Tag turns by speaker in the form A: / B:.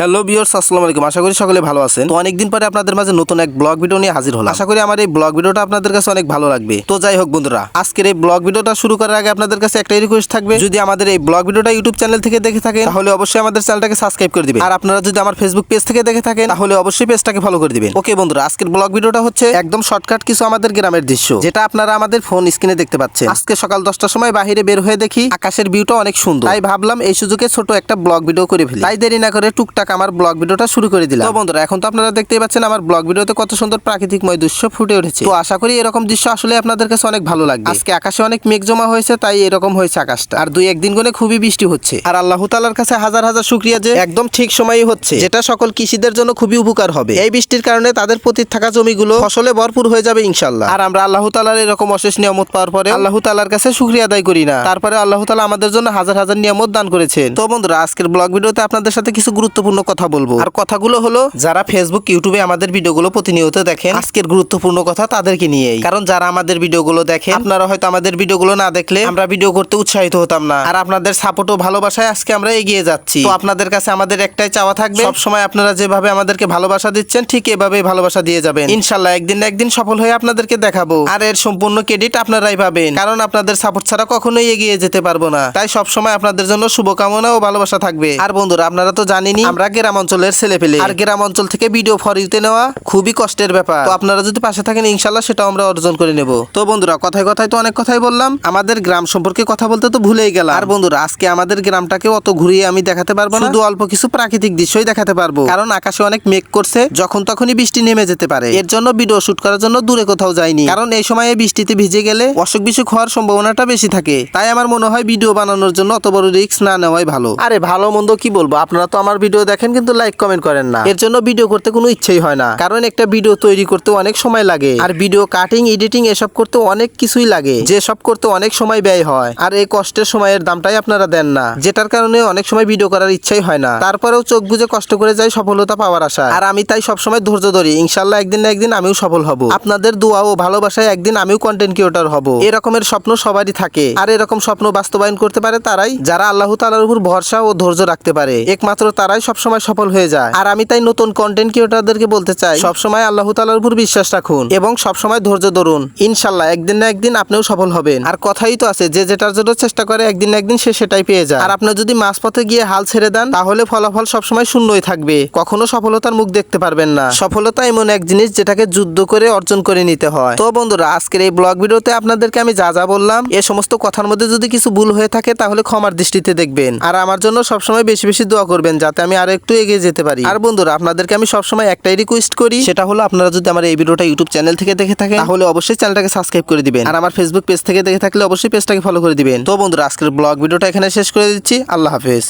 A: Hello বিয়র্স আসসালামু আলাইকুম। আশা করি সকলে ভালো আছেন। তো অনেকদিন পরে আপনাদের মাঝে নতুন এক ব্লগ ভিডিও নিয়ে হাজির হলাম। আশা করি আমার এই ব্লগ ভিডিওটা আপনাদের কাছে অনেক ভালো লাগবে। তো যাই হোক বন্ধুরা, আজকের এই ব্লগ ভিডিওটা শুরু করার আগে আপনাদের কাছে একটাই রিকোয়েস্ট থাকবে। যদি আমাদের এই ব্লগ ভিডিওটা ইউটিউব চ্যানেল থেকে দেখে থাকেন, তাহলে অবশ্যই আমাদের চ্যানেলটাকে সাবস্ক্রাইব করে দিবেন। আর আপনারা যদি আমার ফেসবুক পেজ থেকে দেখে থাকেন, তাহলে অবশ্যই পেজটাকে ফলো করে দিবেন। ওকে বন্ধুরা, আজকের ব্লগ ভিডিওটা হচ্ছে একদম শর্টকাট কিছু আমাদের গ্রামের দৃশ্য, যেটা আপনারা আমাদের ফোন স্ক্রিনে দেখতে পাচ্ছেন। আজকে সকাল দশটার সময় বাইরে বের হয়ে দেখি আকাশের ভিউটা অনেক সুন্দর। তাই ভাবলাম এই সুযোগে ছোট একটা ব্লগ ভিডিও করে ফেলি। তাই দেরি না করে টুকটাক আমার ব্লগ ভিডিওটা শুরু করে দিলাম। তো বন্ধুরা এখন তো আপনারা দেখতেই পাচ্ছেন আমার ব্লগ ভিডিওতে কত সুন্দর প্রাকৃতিকময় দৃশ্য ফুটে উঠেছে। তো আশা করি এরকম দৃশ্য আসলে আপনাদের কাছে অনেক ভালো লাগবে। আজকে আকাশে অনেক মেঘ জমা হয়েছে তাই এরকম হয়েছে আকাশটা। আর দুই একদিন করে খুবই বৃষ্টি হচ্ছে। আর আল্লাহ তালার কাছে হাজার হাজার শুক্রিয়া যে একদম ঠিক সময়ই হচ্ছে। যেটা সকল কৃষিদের জন্য খুবই উপকার হবে। এই বৃষ্টির কারণে তাদের প্রতি থাকা জমিগুলো ফসলে ভরপুর হয়ে যাবে ইনশাল্লাহ আর আমরা আল্লাহ তালার এরকম অশেষ নিয়ামত পাওয়ার পরে আল্লাহ তালার কাছে শুক্রিয়া আদায় করি না। তারপরে আল্লাহ তালা আমাদের জন্য হাজার হাজার নিয়ামত দান করেছেন। তো বন্ধুরা আজকের ব্লগ ভিডিওতে আপনাদের সাথে কিছু গুরুত্বপূর্ণ কথা বলব। আর কথাগুলো হলো, যারা ফেসবুক ইউটিউবে আমাদের ভিডিওগুলো প্রতিনিয়ত দেখেন, আজকের গুরুত্বপূর্ণ কথা তাদেরকে নিয়েই। কারণ যারা আমাদের ভিডিওগুলো দেখে আপনারা হয়তো আমাদের ভিডিওগুলো না দেখলে আমরা ভিডিও করতে উৎসাহিত হতাম না। আর আপনাদের সাপোর্ট ও ভালোবাসায় আজকে আমরা এগিয়ে যাচ্ছি। তো আপনাদের কাছে আমাদের একটাই চাওয়া থাকবে সব সময় আপনারা যেভাবে আমাদেরকে ভালোবাসা দিচ্ছেন, ঠিক এভাবেই ভালোবাসা দিয়ে যাবেন। ইনশাল্লাহ একদিন না একদিন সফল হয়ে আপনাদেরকে দেখাবো। আর এর সম্পূর্ণ ক্রেডিট আপনারাই পাবেন। কারণ আপনাদের সাপোর্ট ছাড়া কখনোই এগিয়ে যেতে পারব না। তাই সব সময় আপনাদের জন্য শুভকামনা ও ভালোবাসা থাকবে। আর বন্ধুরা, আপনারা তো জানেনই, আমরা গ্রাম অঞ্চলের ছেলে পেলে আর গ্রাম অঞ্চল থেকে ভিডিও ফরিতে নেওয়া খুবই কষ্টের ব্যাপার। তো আপনারা যদি পাশে থাকেন ইনশাল্লাহ সেটাও আমরা অর্জন করে নেব। তো বন্ধুরা কথায় কথায় তো অনেক কথাই বললাম। আমাদের গ্রাম সম্পর্কে কথা বলতে তো ভুলেই গেলাম। আর বন্ধুরা আজকে আমাদের গ্রামটাকে অত ঘুরিয়ে আমি দেখাতে পারব না। শুধু অল্প কিছু প্রাকৃতিক দৃশ্যই দেখাতে পারব। কারণ আকাশে অনেক মেঘ করছে যখন তখনই বৃষ্টি নেমে যেতে পারে। এর জন্য ভিডিও শুট করার জন্য দূরে কোথাও যাইনি। কারণ এই সময়ে বৃষ্টিতে ভিজে গেলে অসুখ বিসুখ হওয়ার সম্ভাবনাটা বেশি থাকে। তাই আমার মনে হয় ভিডিও বানানোর জন্য অত বড় রিস্ক না নেওয়াই ভালো। আরে ভালো মন্দ কি বলব? আপনারা তো আমার ভিডিও দেখেন কিন্তু লাইক কমেন্ট করেন না। এর জন্য ভিডিও করতে কোনো ইচ্ছেই হয় না। কারণ একটা ভিডিও তৈরি করতে অনেক সময় লাগে। আর ভিডিও কাটিং এডিটিং এসব করতে অনেক কিছুই লাগে। যে সব করতে অনেক সময় ব্যয় হয়। আর এই কষ্টের সময়ের দামটাই আপনারা দেন না। যেটার কারণে অনেক সময় ভিডিও করার ইচ্ছাই হয় না। তারপরেও চোখ বুঝে কষ্ট করে যাই সফলতা পাওয়ার আশা। আর আমি তাই সবসময় ধৈর্য ধরি। ইনশাল্লাহ একদিন না একদিন আমিও সফল হব। আপনাদের দোয়া ও ভালোবাসায় একদিন আমিও কন্টেন্ট ক্রিয়েটর হব। এরকমের স্বপ্ন সবারই থাকে। আর এরকম স্বপ্ন বাস্তবায়ন করতে পারে তারাই। যারা আল্লাহ তালার উপর ভরসা ও ধৈর্য রাখতে পারে। একমাত্র তারাই সবসময় সফল হয়ে যায়। আর আমি তাই নতুন কন্টেন্ট ক্রিয়েটরদেরকে বলতে চাই, সবসময় আল্লাহ তালার উপর বিশ্বাস রাখুন এবং সবসময় ধৈর্য ধরুন। ইনশাল্লাহ একদিন না একদিন আপনিও সফল হবেন। আর কথাই তো আছে, যে যেটার জন্য চেষ্টা করে, একদিন না একদিন সে সেটাই পেয়ে যায়। আর আপনি যদি মাঝপথে গিয়ে হাল ছেড়ে দেন, তাহলে ফলাফল সবসময় শূন্যই থাকবে। কখনো সফলতার মুখ দেখতে পারবেন না। সফলতা এমন এক জিনিস যেটাকে যুদ্ধ করে অর্জন করে নিতে হয়। তো বন্ধুরা, আজকের এই ব্লগ ভিডিওতে আপনাদেরকে আমি যা যা বললাম, এ সমস্ত কথার মধ্যে যদি কিছু ভুল হয়ে থাকে, তাহলে ক্ষমার দৃষ্টিতে দেখবেন। আর আমার জন্য সবসময় বেশি বেশি দোয়া করবেন, যাতে আমি আরও একটু এগিয়ে যেতে পারি। আর বন্ধুরা আপনাদেরকে আমি সবসময় একটাই রিকোয়েস্ট করি। সেটা হলো আপনারা যদি আমার এই ভিডিওটা ইউটিউব চ্যানেল থেকে দেখে থাকেন তাহলে অবশ্যই চ্যানেলটাকে সাবস্ক্রাইব করে দিবেন। আর আমার ফেসবুক পেজ থেকে দেখে থাকলে অবশ্যই পেজটাকে ফলো করে দিবেন। তো বন্ধুরা আজকের ব্লগ ভিডিওটা এখানে শেষ করে দিচ্ছি। আল্লাহ হাফেজ।